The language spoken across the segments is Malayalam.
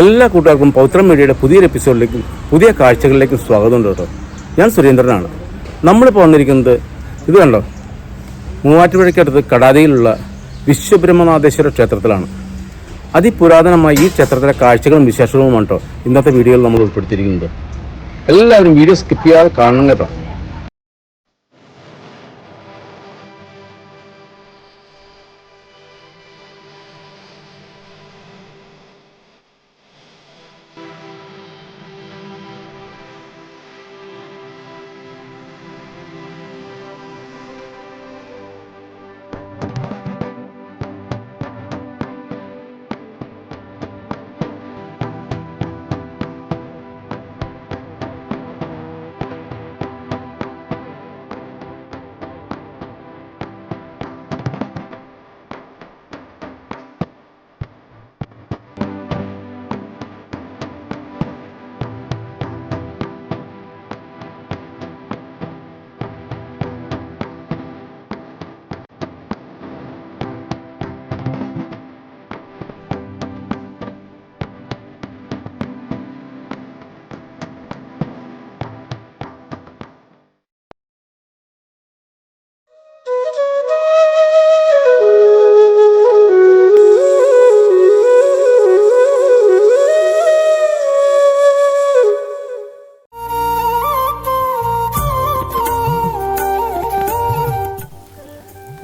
എല്ലാ കൂട്ടുകാർക്കും പൗത്രം മീഡിയയുടെ പുതിയൊരു എപ്പിസോഡിലേക്കും പുതിയ കാഴ്ചകളിലേക്കും സ്വാഗതം ഉണ്ട് കേട്ടോ. ഞാൻ സുരേന്ദ്രനാണ്. നമ്മളിപ്പോൾ വന്നിരിക്കുന്നത് ഇത് കണ്ടോ? മൂവാറ്റുപുഴയ്ക്കടുത്ത് കടാതിയിലുള്ള വിശ്വബ്രഹ്മനാഥേശ്വര ക്ഷേത്രത്തിലാണ്. അതിപുരാതനമായ ഈ ക്ഷേത്രത്തിലെ കാഴ്ചകളും വിശേഷങ്ങളുമാണ് കേട്ടോ ഇന്നത്തെ വീഡിയോയിൽ നമ്മൾ ഉൾപ്പെടുത്തിയിരിക്കുന്നത്. എല്ലാവരും വീഡിയോ സ്കിപ്പ് ചെയ്യാതെ കാണണം കേട്ടോ.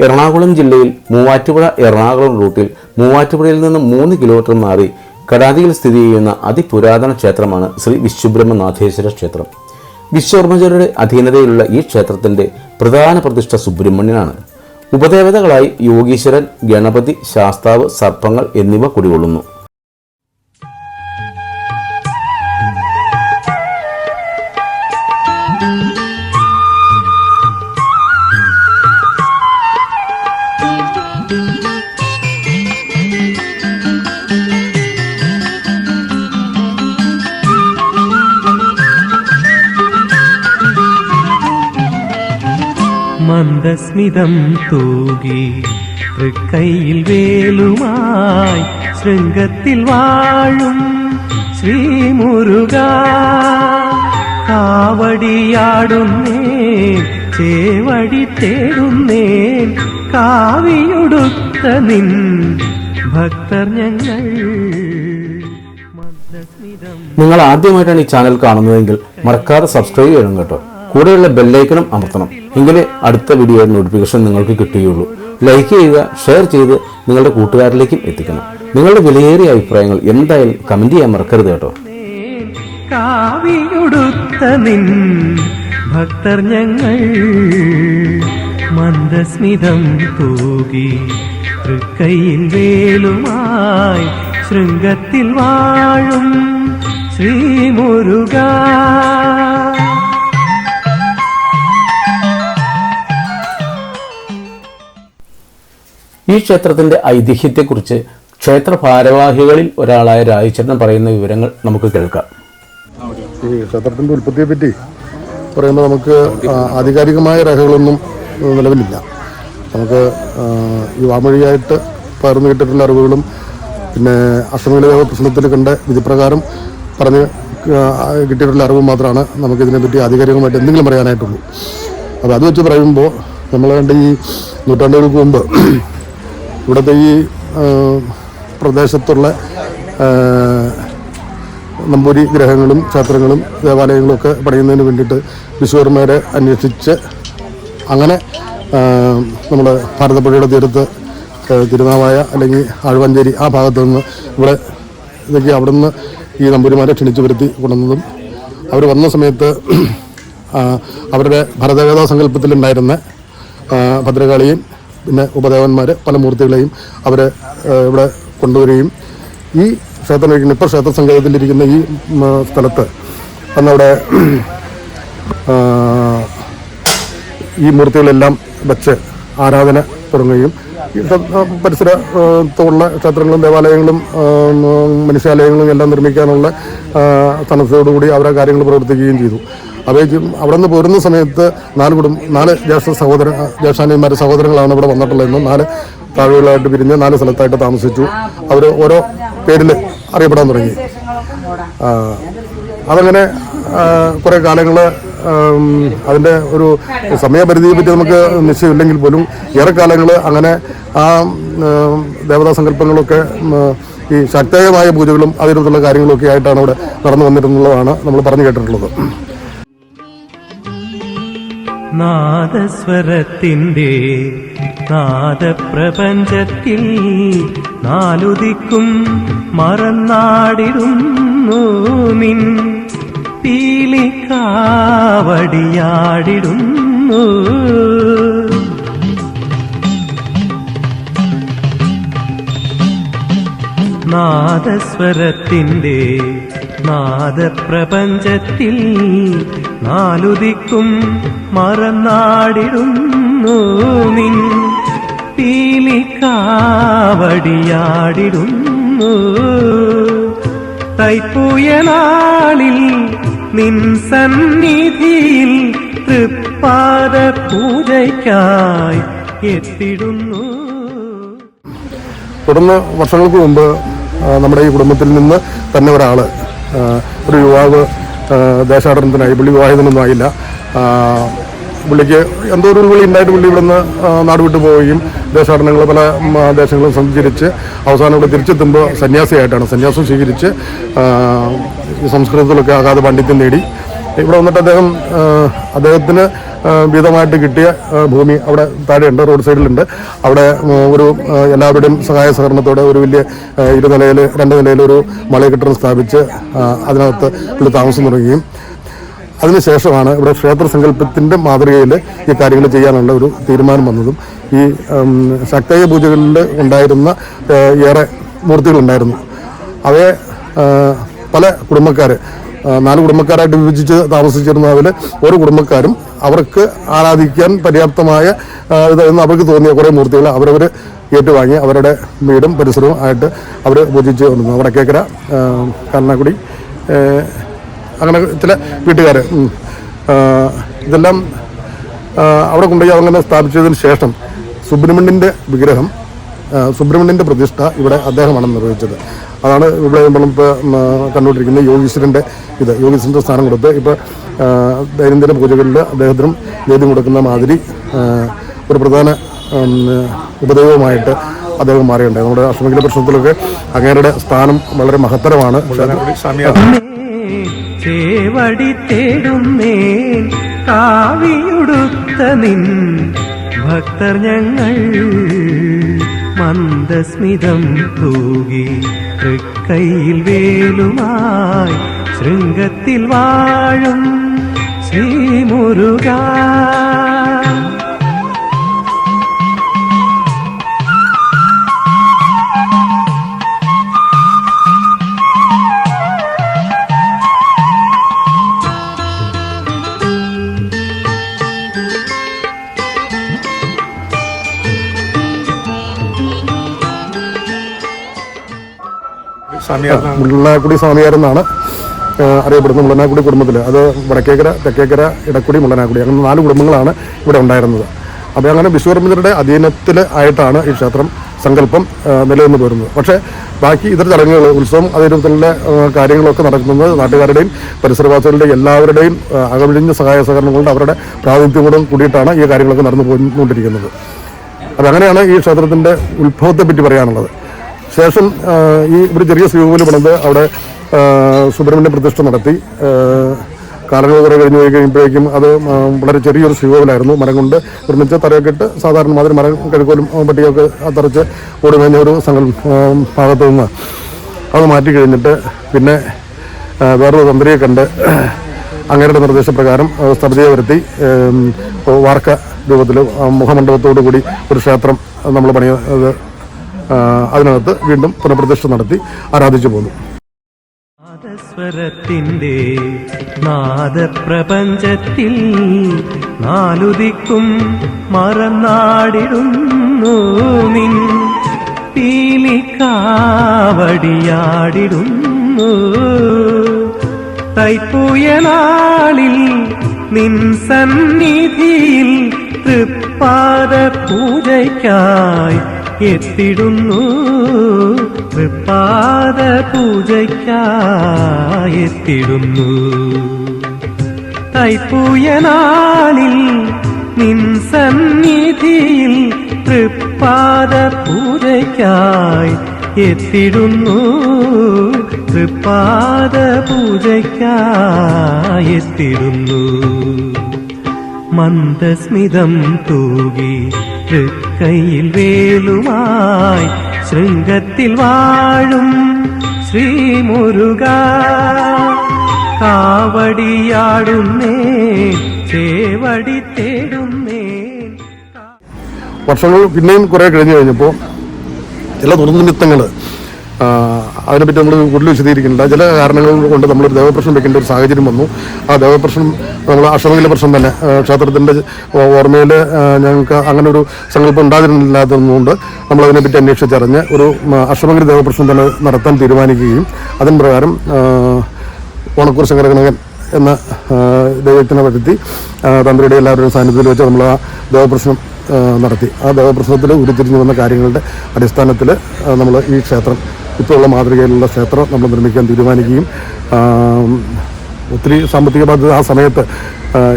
എറണാകുളം ജില്ലയിൽ മൂവാറ്റുപുഴ എറണാകുളം റൂട്ടിൽ മൂവാറ്റുപുഴയിൽ നിന്ന് മൂന്ന് കിലോമീറ്റർ മാറി കടാതിയിൽ സ്ഥിതി ചെയ്യുന്ന അതിപുരാതന ക്ഷേത്രമാണ് ശ്രീ വിശ്വബ്രഹ്മനാഥേശ്വര ക്ഷേത്രം. വിശ്വകർമ്മചരുടെ അധീനതയിലുള്ള ഈ ക്ഷേത്രത്തിന്റെ പ്രധാന പ്രതിഷ്ഠ സുബ്രഹ്മണ്യനാണ്. ഉപദേവതകളായി യോഗീശ്വരൻ ഗണപതി ശാസ്താവ് സർപ്പങ്ങൾ എന്നിവ കുടികൊള്ളുന്നു. മന്ദസ്മിതം തൂകി തൃക്കൈയിൽ വേലുമായി ശൃംഗത്തിൽ വാഴും ശ്രീമുരുക. കാവടിയാടുന്നേ ചേവടി തേടുന്നേൻ കാവിയൊടുത്ത നിൻ ഭക്തർ ഞങ്ങൾ. നിങ്ങൾ ആദ്യമായിട്ടാണ് ഈ ചാനൽ കാണുന്നതെങ്കിൽ മറക്കാതെ സബ്സ്ക്രൈബ് ചെയ്യണം കേട്ടോ. കൂടെയുള്ള ബെല്ലൈക്കണും അമർത്തണം. എങ്കിലേ അടുത്ത വീഡിയോ നോട്ടിഫിക്കേഷൻ നിങ്ങൾക്ക് കിട്ടുകയുള്ളൂ. ലൈക്ക് ചെയ്യുക ഷെയർ ചെയ്ത് നിങ്ങളുടെ കൂട്ടുകാരിലേക്കും എത്തിക്കണം. നിങ്ങളുടെ വിലയേറിയ അഭിപ്രായങ്ങൾ എന്തായാലും കമന്റ് ചെയ്യാൻ മറക്കരുത് കേട്ടോ. നിൻ ഭക്തർ ഞങ്ങൾ മന്ദസ്മിതം തൂകി തൃക്കൈയിൽ വേലുമായി ശൃംഗത്തിൽ വാഴും ശ്രീമുരുക ഈ ക്ഷേത്രത്തിന്റെ ഐതിഹ്യത്തെക്കുറിച്ച് ക്ഷേത്ര ഭാരവാഹികളിൽ ഒരാളായ രാജചന്ദ്രൻ പറയുന്ന വിവരങ്ങൾ നമുക്ക് കേൾക്കാം. ഈ ക്ഷേത്രത്തിന്റെ ഉൽപ്പത്തിയെ പറ്റി പറയുമ്പോൾ നമുക്ക് ആധികാരികമായ രേഖകളൊന്നും നിലവിലില്ല. നമുക്ക് ഈ വാമൊഴിയായിട്ട് പകർന്നു കിട്ടിയിട്ടുള്ള അറിവുകളും പിന്നെ അഷ്ടമിക പ്രശ്നത്തിൽ കണ്ട വിധിപ്രകാരം പറഞ്ഞ് കിട്ടിയിട്ടുള്ള അറിവ് മാത്രമാണ് നമുക്ക് ഇതിനെപ്പറ്റി ആധികാരികമായിട്ട് എന്തെങ്കിലും പറയാനായിട്ടുള്ളൂ. അപ്പോൾ അത് വെച്ച് പറയുമ്പോൾ നമ്മൾ കണ്ട ഈ നൂറ്റാണ്ടുകൾക്ക് മുമ്പ് ഇവിടുത്തെ ഈ പ്രദേശത്തുള്ള നമ്പൂരി ഗ്രഹങ്ങളും ക്ഷേത്രങ്ങളും ദേവാലയങ്ങളും ഒക്കെ പണിയുന്നതിന് വേണ്ടിയിട്ട് വിശ്വകർമ്മരെ അന്വേഷിച്ച് അങ്ങനെ നമ്മുടെ ഭാരതപ്പുഴയുടെ തീരത്ത് തിരുനാവായ അല്ലെങ്കിൽ ആഴുവഞ്ചേരി ആ ഭാഗത്ത് നിന്ന് ഇവിടെ ഇതൊക്കെ അവിടെ നിന്ന് ഈ നമ്പൂരിമാരെ ക്ഷണിച്ചു വരുത്തി കൊണ്ടുവന്നതും അവർ വന്ന സമയത്ത് അവരുടെ ഭരതവേദ സങ്കല്പത്തിലുണ്ടായിരുന്ന ഭദ്രകാളിയും പിന്നെ ഉപദേവന്മാർ പല മൂർത്തികളെയും അവർ ഇവിടെ കൊണ്ടുവരികയും ഈ ക്ഷേത്രം ഇരിക്കുന്ന ഇപ്പോൾ ക്ഷേത്ര സങ്കേതത്തിലിരിക്കുന്ന ഈ സ്ഥലത്ത് അന്നവിടെ ഈ മൂർത്തികളെല്ലാം വച്ച് ആരാധന തുടങ്ങുകയും പരിസരത്തുള്ള ക്ഷേത്രങ്ങളും ദേവാലയങ്ങളും മനുഷ്യാലയങ്ങളും എല്ലാം നിർമ്മിക്കാനുള്ള ആ, തണുത്തോടുകൂടി അവരെ കാര്യങ്ങൾ പ്രവർത്തിക്കുകയും ചെയ്തു. അപ്പോഴേക്കും അവിടെ നിന്ന് പോരുന്ന സമയത്ത് നാല് കുടുംബ നാല് ജ്യേഷ്ഠ സഹോദര ജ്യേഷ്ഠാനിമാരുടെ സഹോദരങ്ങളാണ് ഇവിടെ വന്നിട്ടുള്ളതെന്നും നാല് താഴെയുള്ളതായിട്ട് പിരിഞ്ഞ് നാല് സ്ഥലത്തായിട്ട് താമസിച്ചു. അവർ ഓരോ പേരിൽ അറിയപ്പെടാൻ തുടങ്ങി. അതങ്ങനെ കുറേ കാലങ്ങൾ അതിന്റെ ഒരു സമയപരിധിയെ പറ്റി നമുക്ക് നിശ്ചയമില്ലെങ്കിൽ പോലും ഏറെക്കാലങ്ങൾ അങ്ങനെ ആ ദേവതാ സങ്കല്പങ്ങളൊക്കെ ഈ ശക്തമായ പൂജകളും അതിനുള്ള കാര്യങ്ങളൊക്കെ ആയിട്ടാണ് ഇവിടെ നടന്നു വന്നിരുന്നുള്ളതാണ് നമ്മൾ പറഞ്ഞു കേട്ടിട്ടുള്ളത്. നാദസ്വരത്തിന്റെ നാദപ്രപഞ്ചത്തിൽ നാലുദിക്കും മറന്നാടിടുന്നു നിൻ പീലിക്കാവടിയാടിടുന്നു. നാദസ്വരത്തിന്റെ നാദപ്രപഞ്ചത്തിൽ നാലുദിക്കും മറന്നാടിടുന്നു നിൻ പീലിക്കാവടിയാടിടുന്നു. തൈപ്പൂയനാളിൽ നിൻ സന്നിധിയിൽ തൃപ്പാദ പൂജയ്ക്കായി എത്തിടുന്നു. തുടർന്ന് വർഷങ്ങൾക്ക് മുമ്പ് നമ്മുടെ ഈ കുടുംബത്തിൽ നിന്ന് തന്നെ ഒരാൾ ഒരു യുവാവ് ദേശാടനത്തിനായി പുള്ളി വിവാഹിതനൊന്നും ആയില്ല. പുള്ളിക്ക് എന്തോ ഒരു വിളി ഉണ്ടായിട്ട് പുള്ളി ഇവിടുന്ന് നാടുവിട്ട് പോവുകയും ദേശാടനങ്ങൾ പല ദേശങ്ങളും സഞ്ചരിച്ച് അവസാനം ഇവിടെ തിരിച്ചെത്തുമ്പോൾ സന്യാസിയായിട്ടാണ്. സന്യാസം സ്വീകരിച്ച് സംസ്കൃതത്തിലൊക്കെ അഗാധ പാണ്ഡിത്യം നേടി. ഇവിടെ വന്നിട്ട് അദ്ദേഹം അദ്ദേഹത്തിന് ആ, വീതമായിട്ട് കിട്ടിയ ഭൂമി അവിടെ താഴെയുണ്ട് റോഡ് സൈഡിലുണ്ട്. അവിടെ ഒരു എല്ലാവരുടെയും സഹായ സഹകരണത്തോടെ ഒരു വലിയ ഇരു ഇരുനിലയിൽ രണ്ട് നിലയിൽ ഒരു മലയക്കെട്ടിടം സ്ഥാപിച്ച് അതിനകത്ത് പുള്ളി താമസം തുടങ്ങുകയും. അതിനുശേഷമാണ് ഇവിടെ ക്ഷേത്ര സങ്കല്പത്തിന്റെ മാതൃകയിൽ ഈ കാര്യങ്ങൾ ചെയ്യാനുള്ള ഒരു തീരുമാനം വന്നതും. ഈ ശക്തയ പൂജകളിൽ ഉണ്ടായിരുന്ന ഏറെ മൂർത്തികളുണ്ടായിരുന്നു. അവയെ പല കുടുംബക്കാർ നാല് കുടുംബക്കാരായിട്ട് വിഭജിച്ച് താമസിച്ചിരുന്ന അതിൽ ഓരോ കുടുംബക്കാരും അവർക്ക് ആരാധിക്കാൻ പര്യാപ്തമായ എന്ന് അവർക്ക് തോന്നിയ കുറേ മൂർത്തികൾ അവരവർ ഏറ്റുവാങ്ങി അവരുടെ വീടും പരിസരവും ആയിട്ട് അവർ പൂജിച്ച് വന്നു വടക്കേക്കര കേക്കര കരുണാക്കുടി അങ്ങനെ ചില വീട്ടുകാർ ഇതെല്ലാം അവിടെ കൊണ്ടുപോയി അങ്ങനെ സ്ഥാപിച്ചതിന് ശേഷം സുബ്രഹ്മണ്യന്റെ വിഗ്രഹം സുബ്രഹ്മണ്യന്റെ പ്രതിഷ്ഠ ഇവിടെ അദ്ദേഹമാണ് നിർവഹിച്ചത്. അതാണ് ഇവിടെ നമ്മളിപ്പോൾ കണ്ടുകൊണ്ടിരിക്കുന്ന യോഗീശ്വരന്റെ ഇത്. യോഗീശ്വരന്റെ സ്ഥാനം കൊടുത്ത് ഇപ്പോൾ ദൈനംദിന പൂജകളിൽ അദ്ദേഹത്തിനും വേദ്യം കൊടുക്കുന്ന മാതിരി ഒരു പ്രധാന ഉപദേവമായിട്ട് അദ്ദേഹം മാറിയുണ്ടായി നമ്മുടെ അഷ്ടമംഗല പ്രശ്നത്തിലൊക്കെ അങ്ങേരുടെ സ്ഥാനം വളരെ മഹത്തരമാണ്. ചേവടി കാവിയുടുത്ത നിൻ ഭക്തർ ഞങ്ങൾ മന്ദസ്മിതം തൂകി തൃക്കൈയിൽ വേലുമായി ശൃംഗത്തിൽ വാഴും ശ്രീമുരുക. മുള്ളനാക്കുടി സ്വാമിയാരെന്നാണ്. ആ, അറിയപ്പെടുന്നത് മുള്ളനാക്കുടി കുടുംബത്തിൽ അത് വടക്കേക്കര തെക്കേക്കര ഇടക്കുടി മുള്ളനാക്കുടി. അങ്ങനെ നാല് കുടുംബങ്ങളാണ് ഇവിടെ ഉണ്ടായിരുന്നത്. അപ്പോൾ അങ്ങനെ വിശ്വകർമ്മിതരുടെ അധീനത്തിൽ ആയിട്ടാണ് ഈ ക്ഷേത്രം സങ്കല്പം നിലനിന്ന് പോരുന്നത്. പക്ഷേ ബാക്കി ഇതര ചടങ്ങുകൾ ഉത്സവം അതിരത്തിലുള്ള കാര്യങ്ങളൊക്കെ നടക്കുന്നത് നാട്ടുകാരുടെയും പരിസരവാസികളുടെയും എല്ലാവരുടെയും അകമിഴിഞ്ഞ സഹായ സഹകരണം കൊണ്ട് അവരുടെ പ്രാതിനിധ്യം കൂടെ കൂടിയിട്ടാണ് ഈ കാര്യങ്ങളൊക്കെ നടന്നു പോയിക്കൊണ്ടിരിക്കുന്നത്. അപ്പം അങ്ങനെയാണ് ഈ ക്ഷേത്രത്തിന്റെ ഉത്ഭവത്തെപ്പറ്റി പറയാനുള്ളത്. ശേഷം ഈ ഒരു ചെറിയ ശ്രീകോവിൽ പണിത് അവിടെ സുബ്രഹ്മണ്യ പ്രതിഷ്ഠ നടത്തി. കാലങ്ങൾ കുറെ കഴിഞ്ഞ് പോയി കഴിയുമ്പോഴേക്കും അത് വളരെ ചെറിയൊരു ശ്രീകോവിലായിരുന്നു മരം കൊണ്ട് നിർമ്മിച്ച തറയൊക്കെ ഇട്ട് സാധാരണ മാതിരി മരം കഴുക്കോലും പട്ടികയൊക്കെ തറച്ച് ഓടി കഴിഞ്ഞ ഒരു സങ്കൽ ഭാഗത്തു നിന്ന് അത് മാറ്റി കഴിഞ്ഞിട്ട് പിന്നെ വേറൊരു തന്ത്രിയെ കണ്ട് അങ്ങയുടെ നിർദ്ദേശപ്രകാരം സ്ഥലതയെ വരുത്തി വാർക്ക രൂപത്തിൽ മുഖമണ്ഡപത്തോടു കൂടി ഒരു ക്ഷേത്രം നമ്മൾ പണിയത് അതിനകത്ത് വീണ്ടും പുനഃപ്രതിഷ്ഠ നടത്തി ആരാധിച്ചു പോന്നു. നാദസ്വരത്തിന്റെ നാദപ്രപഞ്ചത്തിൽ നാലുദിക്കും മറന്നാടിടുന്നു നിൻ പീലിക്കാവടിയാടിടുന്നു. തൈപ്പൂയ നാളിൽ നിൻ സന്നിധിയിൽ തൃപ്പാദ പൂജയ്ക്കായി എത്തിടുന്നു. തൃപ്പാദ പൂജയ്ക്കായെത്തിടുന്നു തൈപ്പൂയനാളിൽ നിൻ സന്നിധിയിൽ തൃപ്പാദ പൂജയ്ക്കായി എത്തിടുന്നു. തൃപ്പാദ പൂജയ്ക്കായി എത്തിടുന്നു മന്ദസ്മിതം തൂകി തൃക്കൈയിൽ വേലുമായി ശൃംഗത്തിൽ വാഴും ശ്രീമുരുക. കാവടിയാടുന്നേ വർഷങ്ങൾ പിന്നെയും കുറെ കഴിഞ്ഞു കഴിഞ്ഞപ്പോൾ ചില ദുർനിമിത്തങ്ങൾ അതിനെപ്പറ്റി നമ്മൾ കൂടുതൽ വിശദീകരിക്കുന്നില്ല. ചില കാരണങ്ങൾ കൊണ്ട് നമ്മളൊരു ദേവപ്രശ്നം വെക്കേണ്ട ഒരു സാഹചര്യം വന്നു. ആ ദേവപ്രശ്നം നമ്മൾ അഷ്ടമംഗല പ്രശ്നം തന്നെ. ക്ഷേത്രത്തിന്റെ ഓർമ്മയിൽ ഞങ്ങൾക്ക് അങ്ങനെ ഒരു സങ്കല്പം ഉണ്ടായിരുന്നില്ലാത്തതുകൊണ്ട് നമ്മളതിനെപ്പറ്റി അന്വേഷിച്ചറിഞ്ഞ് ഒരു അഷ്ടമംഗല ദേവപ്രശ്നം തന്നെ നടത്താൻ തീരുമാനിക്കുകയും അതിന് പ്രകാരം ഓണക്കൂർ ശങ്കരഗണകൻ എന്ന ദൈവത്തിനെ വരുത്തി തന്ത്രിയുടെ എല്ലാവരുടെയും സാന്നിധ്യത്തിൽ വെച്ച് നമ്മൾ ആ ദേവപ്രശ്നം നടത്തി. ആ ദേവപ്രശ്നത്തിൽ ഉരുത്തിരിഞ്ഞു വന്ന കാര്യങ്ങളുടെ അടിസ്ഥാനത്തിൽ നമ്മൾ ഈ ക്ഷേത്രം ഇപ്പോഴുള്ള മാതൃകയിലുള്ള ക്ഷേത്രം നമ്മൾ നിർമ്മിക്കാൻ തീരുമാനിക്കുകയും ഒത്തിരി സാമ്പത്തിക ബാധ്യത ആ സമയത്ത്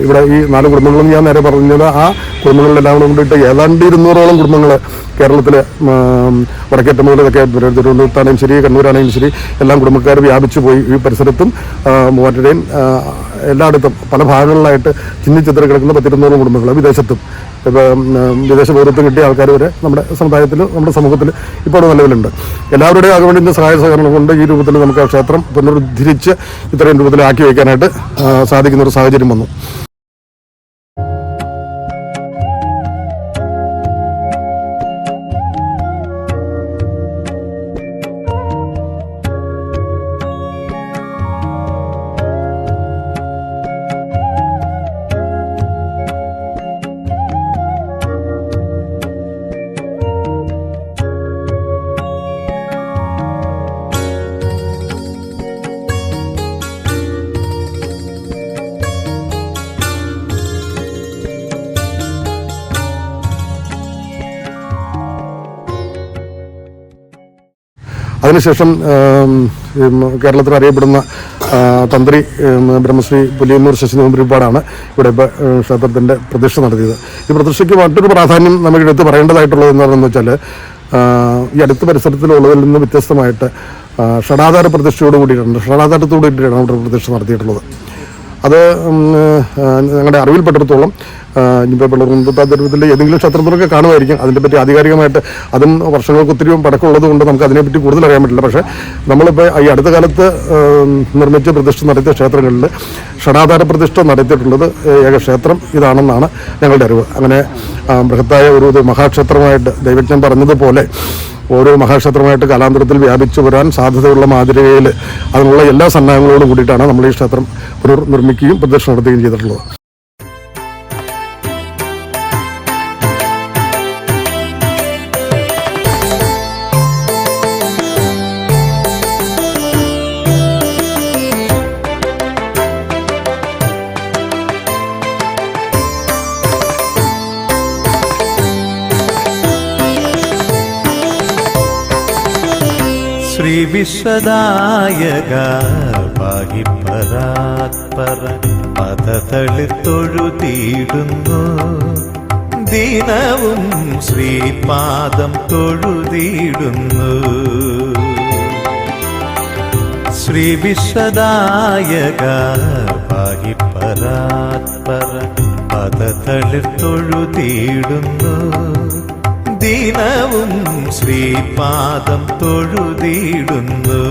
ഇവിടെ ഈ നാല് കുടുംബങ്ങളും ഞാൻ നേരെ പറഞ്ഞത് ആ കുടുംബങ്ങളിലെല്ലാം കൂടെ കൊണ്ടിട്ട് ഏതാണ്ട് ഇരുന്നൂറോളം കുടുംബങ്ങൾ കേരളത്തിൽ വടക്കേറ്റം മുതൽ തിരുവനന്തപുരത്താണെങ്കിലും ശരി കണ്ണൂരാണെങ്കിലും ശരി എല്ലാം കുടുംബക്കാർ വ്യാപിച്ചു പോയി ഈ പരിസരത്തും മൂവാറ്റുപുഴയും എല്ലായിടത്തും പല ഭാഗങ്ങളിലായിട്ട് ചിന്നിച്ചിത്ര കിടക്കുന്ന പത്തിരുന്നൂറ് കുടുംബങ്ങൾ വിദേശത്തും. ഇപ്പം വിദേശ പൗരത്വം കിട്ടിയ ആൾക്കാർ വരെ നമ്മുടെ സമുദായത്തിൽ നമ്മുടെ സമൂഹത്തിൽ ഇപ്പോൾ നിലവിലുണ്ട് എല്ലാവരുടെയും ആകവേണ്ടിന്റെ സഹായ സഹകരണം കൊണ്ട് ഈ രൂപത്തിൽ നമുക്ക് ക്ഷേത്രം പുനരുദ്ധരിച്ച് ഇത്രയും രൂപത്തിലാക്കി വയ്ക്കാനായിട്ട് സാധിക്കുന്ന ഒരു സാഹചര്യം വന്നു. അതിനുശേഷം കേരളത്തിൽ അറിയപ്പെടുന്ന തന്ത്രി ബ്രഹ്മശ്രീ പുലിയന്നൂർ ശശി നമ്പൂരിപ്പാടാണ് ഇവിടെ ഇപ്പോൾ ക്ഷേത്രത്തിന്റെ പ്രതിഷ്ഠ നടത്തിയത്. ഈ പ്രതിഷ്ഠയ്ക്ക് മറ്റൊരു പ്രാധാന്യം നമുക്ക് എടുത്ത് പറയേണ്ടതായിട്ടുള്ളത് എന്താണെന്ന് വെച്ചാൽ ഈ അടുത്ത പരിസരത്തിലുള്ളതിൽ നിന്ന് വ്യത്യസ്തമായിട്ട് ഷടാധാര പ്രതിഷ്ഠയോട് കൂടിയിട്ടുണ്ട് ഷടാധാരത്തോട് കൂടിയിട്ടാണ് ഇവിടെ പ്രതിഷ്ഠ നടത്തിയിട്ടുള്ളത്. അത് ഞങ്ങളുടെ അറിവിൽപ്പെട്ടിടത്തോളം ഇനിയിപ്പോൾ പിളർകുന്തത്താതിരത്തിൽ ഏതെങ്കിലും ക്ഷേത്രത്തിലൊക്കെ കാണുമായിരിക്കും. അതിനെപ്പറ്റി ആധികാരികമായിട്ട് അതും വർഷങ്ങൾക്ക് ഒത്തിരി പടക്കമുള്ളത് കൊണ്ട് നമുക്ക് അതിനെപ്പറ്റി കൂടുതൽ അറിയാൻ പറ്റില്ല. പക്ഷേ നമ്മളിപ്പോൾ ഈ അടുത്ത കാലത്ത് നിർമ്മിച്ച് പ്രതിഷ്ഠ നടത്തിയ ക്ഷേത്രങ്ങളിൽ ഷണാധാര പ്രതിഷ്ഠ നടത്തിയിട്ടുള്ളത് ഏക ക്ഷേത്രം ഇതാണെന്നാണ് ഞങ്ങളുടെ അറിവ്. അങ്ങനെ ബൃഹത്തായ ഒരു മഹാക്ഷേത്രമായിട്ട് ദൈവജ്ഞൻ പറഞ്ഞതുപോലെ ഓരോ മഹാക്ഷേത്രമായിട്ട് കാലാന്തരത്തിൽ വ്യാപിച്ചു വരാൻ സാധ്യതയുള്ള മാതൃകയിൽ അതിനുള്ള എല്ലാ സന്നാഹങ്ങളോടും കൂടിയിട്ടാണ് നമ്മൾ ഈ ക്ഷേത്രം പുനർനിർമ്മിക്കുകയും പ്രദർശനം നടത്തുകയും ചെയ്തിട്ടുള്ളത്. വിശ്വദായക പദതളി തൊഴുതിയിടുന്നു ദീനവും ശ്രീപാദം തൊഴുതിയിടുന്നു. ശ്രീ വിശ്വദായക പദതളി തൊഴുതിയിടുന്നു ദിനവും ശ്രീപാദം തൊഴുതിടുന്നു.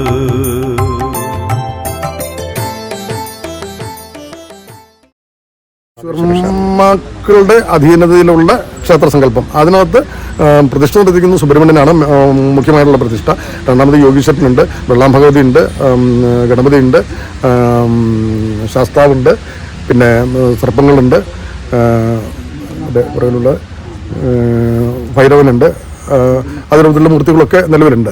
മക്കളുടെ അധീനതയിലുള്ള ക്ഷേത്രസങ്കല്പം. അതിനകത്ത് ആ, പ്രതിഷ്ഠ നടത്തിക്കുന്ന സുബ്രഹ്മണ്യനാണ് മുഖ്യമായിട്ടുള്ള പ്രതിഷ്ഠ. രണ്ടാമത് യോഗീശ്വരനുണ്ട് വെള്ളാം ഭഗവതി ഉണ്ട് ഗണപതി ഉണ്ട് ശാസ്താവുണ്ട് പിന്നെ സർപ്പങ്ങളുണ്ട് അതെ പുറകിലുള്ള ഭൈരവനുണ്ട്. അതിനുള്ള മൂർത്തികളൊക്കെ നിലവിലുണ്ട്.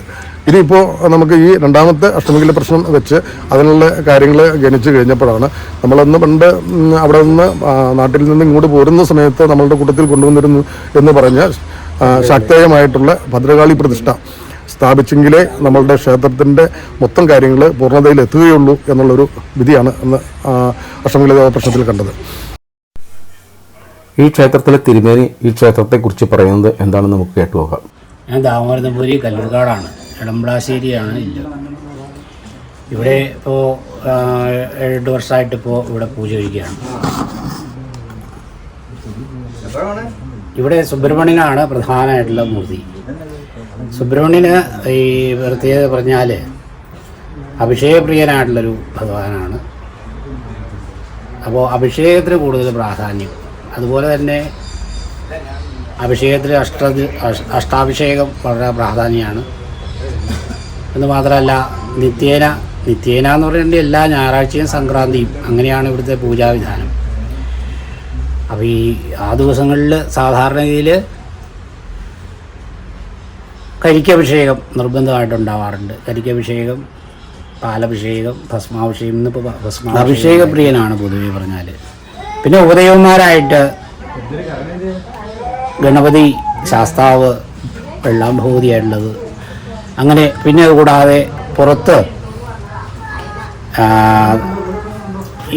ഇനിയിപ്പോൾ നമുക്ക് ഈ രണ്ടാമത്തെ അഷ്ടമിയിലെ പ്രശ്നം വെച്ച് അതിനുള്ള കാര്യങ്ങൾ ഗണിച്ചു കഴിഞ്ഞപ്പോഴാണ് നമ്മളന്ന് പണ്ട് അവിടെ നിന്ന് നാട്ടിൽ നിന്ന് ഇങ്ങോട്ട് പോരുന്ന സമയത്ത് നമ്മളുടെ കൂട്ടത്തിൽ കൊണ്ടുവന്നിരുന്നു എന്ന് പറഞ്ഞ ശക്തേയമായിട്ടുള്ള ഭദ്രകാളി പ്രതിഷ്ഠ സ്ഥാപിച്ചെങ്കിലേ നമ്മളുടെ ക്ഷേത്രത്തിന്റെ മൊത്തം കാര്യങ്ങൾ പൂർണതയിൽ എത്തുകയുള്ളൂ എന്നുള്ളൊരു വിധിയാണ് അന്ന് അഷ്ടമിയിലെ പ്രശ്നത്തിൽ കണ്ടത്. ഈ ക്ഷേത്രത്തിലെ തിരുമേനി ഈ ക്ഷേത്രത്തെക്കുറിച്ച് പറയുന്നത് എന്താണെന്ന് നമുക്ക് കേട്ടുപോകാം ഞാൻ ദാമോദരപുരി കല്ലൂർക്കാടാണ്. എടമ്പ്ളാശ്ശേരിയാണ് ഇല്ല. ഇവിടെ ഇപ്പോൾ എട്ട് വർഷമായിട്ടിപ്പോൾ ഇവിടെ പൂജ കഴിക്കുകയാണ്. ഇവിടെ സുബ്രഹ്മണ്യനാണ് പ്രധാനമായിട്ടുള്ള മൂർത്തി. സുബ്രഹ്മണ്യന് ഈ പ്രത്യേകത പറഞ്ഞാൽ അഭിഷേകപ്രിയനായിട്ടുള്ളൊരു ഭഗവാനാണ്. അപ്പോൾ അഭിഷേകത്തിന് കൂടുതൽ പ്രാധാന്യം. അതുപോലെ തന്നെ അഭിഷേകത്തിൽ അഷ്ട അഷ്- അഷ്ടാഭിഷേകം വളരെ പ്രാധാന്യമാണ്. എന്ന് മാത്രമല്ല നിത്യേന നിത്യേന എന്ന് പറയുന്നത് എല്ലാ ഞായറാഴ്ചയും സംക്രാന്തിയും അങ്ങനെയാണ് ഇവിടുത്തെ പൂജാവിധാനം. അപ്പോൾ ഈ ആ ദിവസങ്ങളിൽ സാധാരണഗതിയിൽ കരിക്കഭിഷേകം നിർബന്ധമായിട്ടുണ്ടാവാറുണ്ട് കരിക്കഭിഷേകം പാലഭിഷേകം ഭസ്മാഭിഷേകം ഇന്നിപ്പോൾ ഭസ്മാഭിഷേക പ്രിയനാണ് പൊതുവെ പറഞ്ഞാൽ പിന്നെ ഉപദേവന്മാരായിട്ട് ഗണപതി ശാസ്താവ് വെള്ളാം ഭഗവതിയായിട്ടുള്ളത്. അങ്ങനെ പിന്നെ കൂടാതെ പുറത്ത്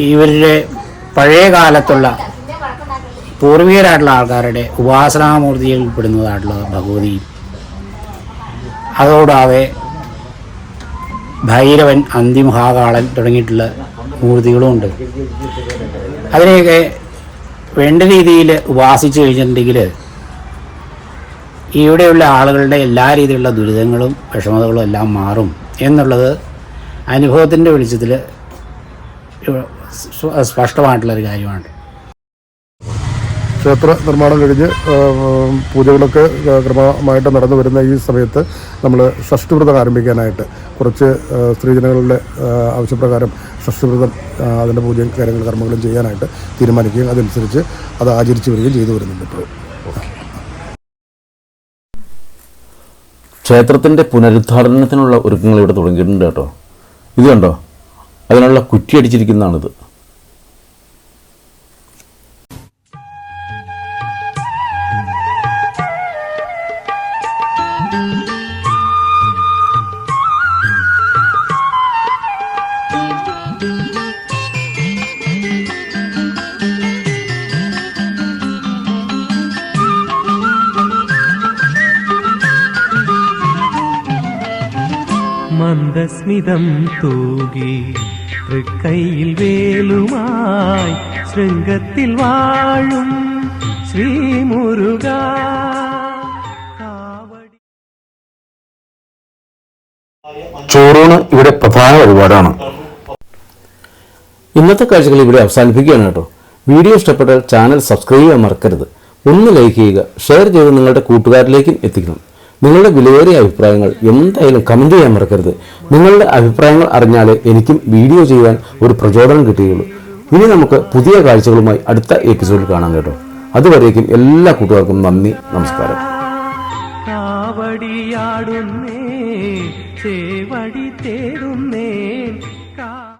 ഇവരുടെ പഴയ കാലത്തുള്ള പൂർവികരായിട്ടുള്ള ആൾക്കാരുടെ ഉപാസനാമൂർത്തിയിൽ പെടുന്നതായിട്ടുള്ള ഭഗവതി. അതുകൂടാതെ ഭൈരവൻ അന്തിമഹാകാളൻ തുടങ്ങിയിട്ടുള്ള മൂർത്തികളും ഉണ്ട് അതിനെയൊക്കെ വേണ്ട രീതിയിൽ ഉപാസിച്ചു കഴിഞ്ഞിട്ടുണ്ടെങ്കിൽ ഇവിടെയുള്ള ആളുകളുടെ എല്ലാ രീതിയിലുള്ള ദുരിതങ്ങളും വിഷമതകളും എല്ലാം മാറും എന്നുള്ളത് അനുഭവത്തിന്റെ വെളിച്ചത്തിൽ സ്പഷ്ടമായിട്ടുള്ളൊരു കാര്യമാണ്. ക്ഷേത്ര നിർമ്മാണം കഴിഞ്ഞ് പൂജകളൊക്കെ ക്രമമായിട്ട് നടന്നു വരുന്ന ഈ സമയത്ത് നമ്മൾ ഷഷ്ടിവ്രതം ആരംഭിക്കാനായിട്ട് കുറച്ച് സ്ത്രീജനങ്ങളുടെ ആവശ്യപ്രകാരം ഷഷ്ടിവ്രതം അതിന്റെ പൂജയും കാര്യങ്ങൾ കർമ്മങ്ങളും ചെയ്യാനായിട്ട് തീരുമാനിക്കുകയും അതനുസരിച്ച് അത് ആചരിച്ചു വരികയും ചെയ്തു വരുന്നുണ്ട് ഇപ്പോൾ ക്ഷേത്രത്തിന്റെ പുനരുദ്ധാരണത്തിനുള്ള ഒരുക്കങ്ങൾ ഇവിടെ തുടങ്ങിയിട്ടുണ്ട് കേട്ടോ. ഇത് കണ്ടോ? അതിനുള്ള കുറ്റി മന്ദസ്മിതം തൂകി തൃക്കൈയിൽ വേലുമായി ശൃംഗത്തിൽ വാഴും ശ്രീമുരുക. കാവടി ചോറൂണ് ഇവിടെ പ്രധാന വഴിപാടാണ്. ഇന്നത്തെ കാഴ്ചകൾ ഇവിടെ അവസാനിപ്പിക്കുകയാണ് കേട്ടോ. വീഡിയോ ഇഷ്ടപ്പെട്ടാൽ ചാനൽ സബ്സ്ക്രൈബ് ചെയ്യാൻ മറക്കരുത്. ഒന്ന് ലൈക്ക് ചെയ്യുക ഷെയർ ചെയ്ത് നിങ്ങളുടെ കൂട്ടുകാരിലേക്കും എത്തിക്കണം. നിങ്ങളുടെ വിലയേറിയ അഭിപ്രായങ്ങൾ എന്തായാലും കമന്റ് ചെയ്യാൻ മറക്കരുത്. നിങ്ങളുടെ അഭിപ്രായങ്ങൾ അറിഞ്ഞാൽ എനിക്കും വീഡിയോ ചെയ്യാൻ ഒരു പ്രചോദനം കിട്ടുകയുള്ളൂ ഇനി നമുക്ക് പുതിയ കാഴ്ചകളുമായി അടുത്ത എപ്പിസോഡിൽ കാണാം കേട്ടോ. അതുവരേക്കും എല്ലാ കൂട്ടുകാർക്കും നന്ദി നമസ്കാരം. കാവടിയാടുന്നേ തേടുന്നേ